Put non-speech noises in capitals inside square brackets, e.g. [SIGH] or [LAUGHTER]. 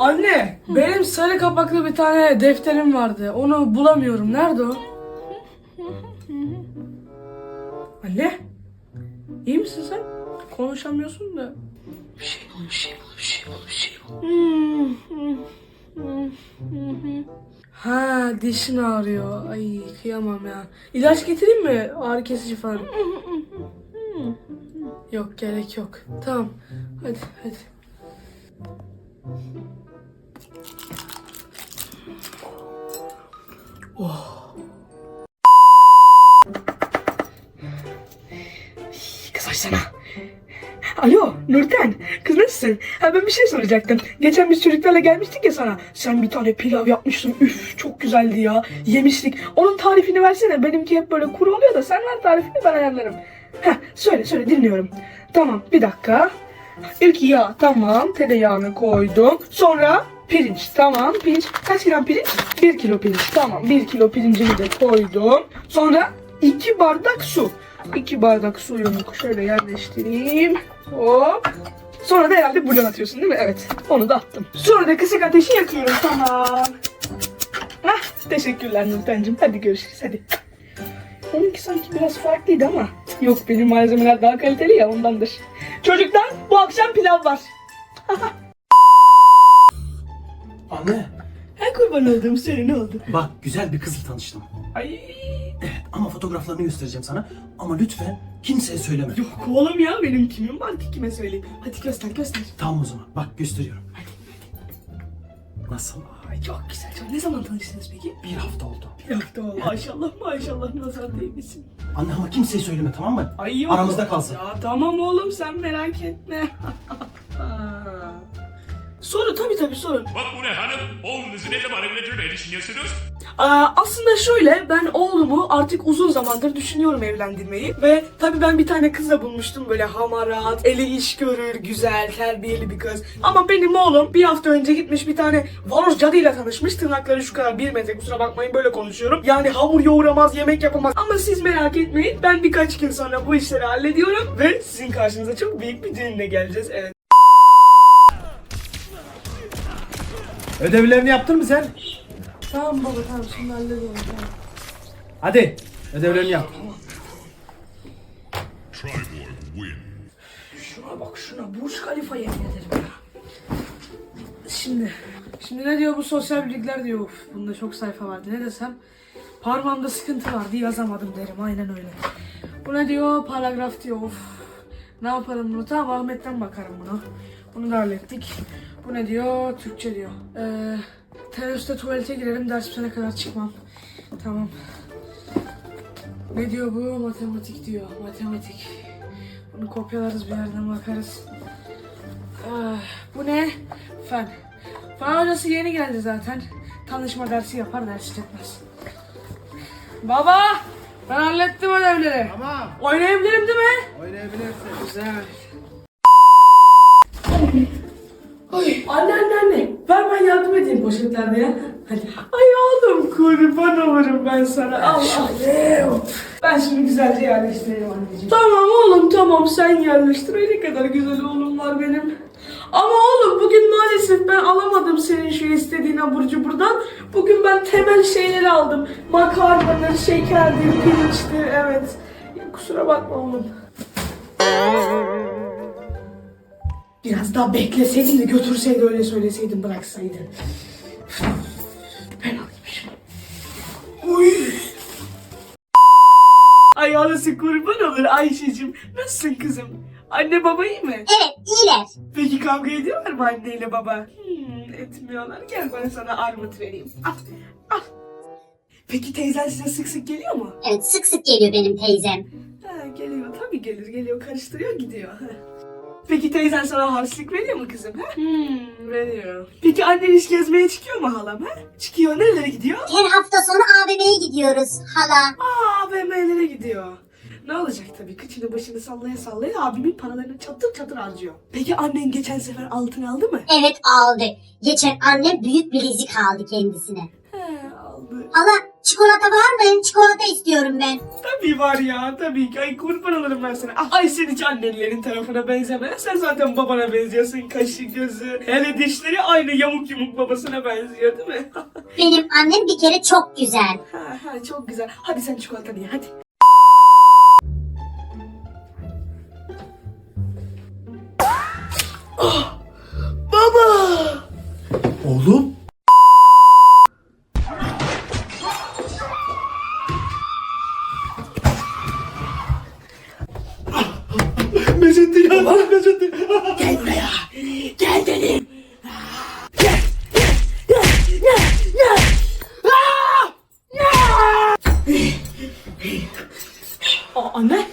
Anne, benim sarı kapaklı bir tane defterim vardı. Onu bulamıyorum. Nerede o? Anne, iyi misin sen? Konuşamıyorsun da. Bir şey bul, bir şey bul, bir şey bul, bir şey bul. Ha, dişin ağrıyor. Ay, kıyamam ya. İlaç getireyim mi? Ağrı kesici falan. Yok, gerek yok. Tamam. Hadi, hadi. Kız açsana. Alo Nurten. Kız nasılsın? Ha, ben bir şey soracaktım. Geçen biz çocuklarla gelmiştik ya sana. Sen bir tane pilav yapmıştın. Üf çok güzeldi ya. Yemiştik. Onun tarifini versene. Benimki hep böyle kuru oluyor da sen ver tarifini ben ayarlarım. Heh, söyle söyle dinliyorum. Tamam bir dakika. İlk yağ tamam. Tereyağını koydum. Sonra pirinç tamam. Pirinç kaç gram pirinç? 1 kilo pirinç tamam. 1 kilo pirincini de koydum. Sonra 2 bardak su. 2 bardak suyumu şöyle yerleştireyim. Hop. Sonra da herhalde bulyon atıyorsun değil mi? Evet. Onu da attım. Sonra da kısık ateşi yakıyorum. Tamam. Hah, teşekkürler Nurten'cim. Hadi görüşürüz hadi. Onunki sanki biraz farklıydı ama. Yok benim malzemeler daha kaliteli ya ondandır. Çocuklar bu akşam pilav var. [LAUGHS] Anne, He kurban olduğum senin ne oldu? bak güzel bir kızla tanıştım. Ay Evet ama fotoğraflarını göstereceğim sana. Ama lütfen kimseye söyleme. yok oğlum ya benim kimim var ki kime söyleyeyim. Hadi göster göster. Tamam o zaman. Bak gösteriyorum. Nasıl? Ay çok güzel. Çok- Ne zaman tanıştınız peki? Bir hafta oldu. Bir hafta oldu. Maşallah maşallah nazar değmesin. Anne ama kimseye söyleme tamam mı? Ay yok. Aramızda kalsın. Ya tamam oğlum sen merak etme. [LAUGHS] sorun tabii tabii sorun. Makbule Hanım, oğlunuzu ne zaman evlendirmeyi düşünüyorsunuz? Aa, aslında şöyle ben oğlumu artık uzun zamandır düşünüyorum evlendirmeyi ve tabii ben bir tane kızla bulmuştum böyle hamarat, eli iş görür, güzel, terbiyeli bir kız. Ama benim oğlum bir hafta önce gitmiş bir tane varoş cadıyla tanışmış. Tırnakları şu kadar bir metre kusura bakmayın böyle konuşuyorum. Yani hamur yoğuramaz, yemek yapamaz. Ama siz merak etmeyin ben birkaç gün sonra bu işleri hallediyorum ve sizin karşınıza çok büyük bir düğünle geleceğiz. Evet. Ödevlerini yaptın mı sen? Tamam baba, tamam. Şimdi hallediyorum. Tamam. Hadi ödevlerini yap. Şuna bak şuna Burj Khalifa yemin ederim ya. Şimdi, şimdi ne diyor bu sosyal bilgiler diyor. Uf, bunda çok sayfa vardı. Ne desem? Parmağımda sıkıntı vardı yazamadım derim. Aynen öyle. Bu ne diyor? Paragraf diyor. Of. Ne yaparım bunu? Tamam Ahmet'ten bakarım bunu. Bunu da hallettik. Bu ne diyor? Türkçe diyor. Ee, teröriste tuvalete girerim. Ders bitene kadar çıkmam. Tamam. Ne diyor bu? Matematik diyor. Matematik. Bunu kopyalarız bir yerden bakarız. Ah, bu ne? Fen. Fen hocası yeni geldi zaten. Tanışma dersi yapar ders işletmez. Baba! Ben hallettim ödevleri. Tamam. Oynayabilirim değil mi? Oynayabilirsin. Güzel. Ay, anne anne anne. Ver ben yardım edeyim poşetlerde ya. Hadi. Ay oğlum kurban olurum ben sana. Allah. Ben şimdi güzelce yerleştireyim anneciğim. Tamam oğlum tamam sen yerleştir. Ay ne kadar güzel oğlum var benim. Ama oğlum bugün maalesef ben alamadım senin şu istediğin abur cuburdan. Bugün ben temel şeyleri aldım. Makarnadır, şekerdir, pirinçtir evet. Kusura bakma oğlum. Biraz daha bekleseydin de götürseydi öyle söyleseydin bıraksaydın. Ben alayım şunu. Uy. Ay anası kurban olur Ayşe'cim. Nasılsın kızım? Anne baba iyi mi? Evet iyiler. Peki kavga ediyorlar mı anneyle baba? Hmm, etmiyorlar. Gel ben sana armut vereyim. Al, al. Peki teyzen size sık sık geliyor mu? Evet sık sık geliyor benim teyzem. Ha, geliyor. Tabii gelir. Geliyor. Karıştırıyor gidiyor. Peki teyzen sana harçlık veriyor mu kızım? Ha? Hmm, veriyor. Peki annen hiç gezmeye çıkıyor mu halam? Ha? Çıkıyor. Nerelere gidiyor? Her hafta sonu AVM'ye gidiyoruz hala. Aa AVM'lere gidiyor. Ne olacak tabii kıçını başını sallaya sallaya abimin paralarını çatır çatır harcıyor. Peki annen geçen sefer altın aldı mı? Evet aldı. Geçen annem büyük bilezik aldı kendisine. He aldı. Hala Çikolata var mı? Çikolata istiyorum ben. Tabii var ya tabii ki. Ay kurban olurum ben sana. Ah, Ay sen hiç annenlerin tarafına benzeme. Sen zaten babana benziyorsun. Kaşı gözü. Hele dişleri aynı yamuk yumuk babasına benziyor değil mi? [LAUGHS] Benim annem bir kere çok güzel. ha, ha, çok güzel. Hadi sen çikolata ye hadi. Oğlum Çok acıdı. Gel buraya. Gel dedim. Anne.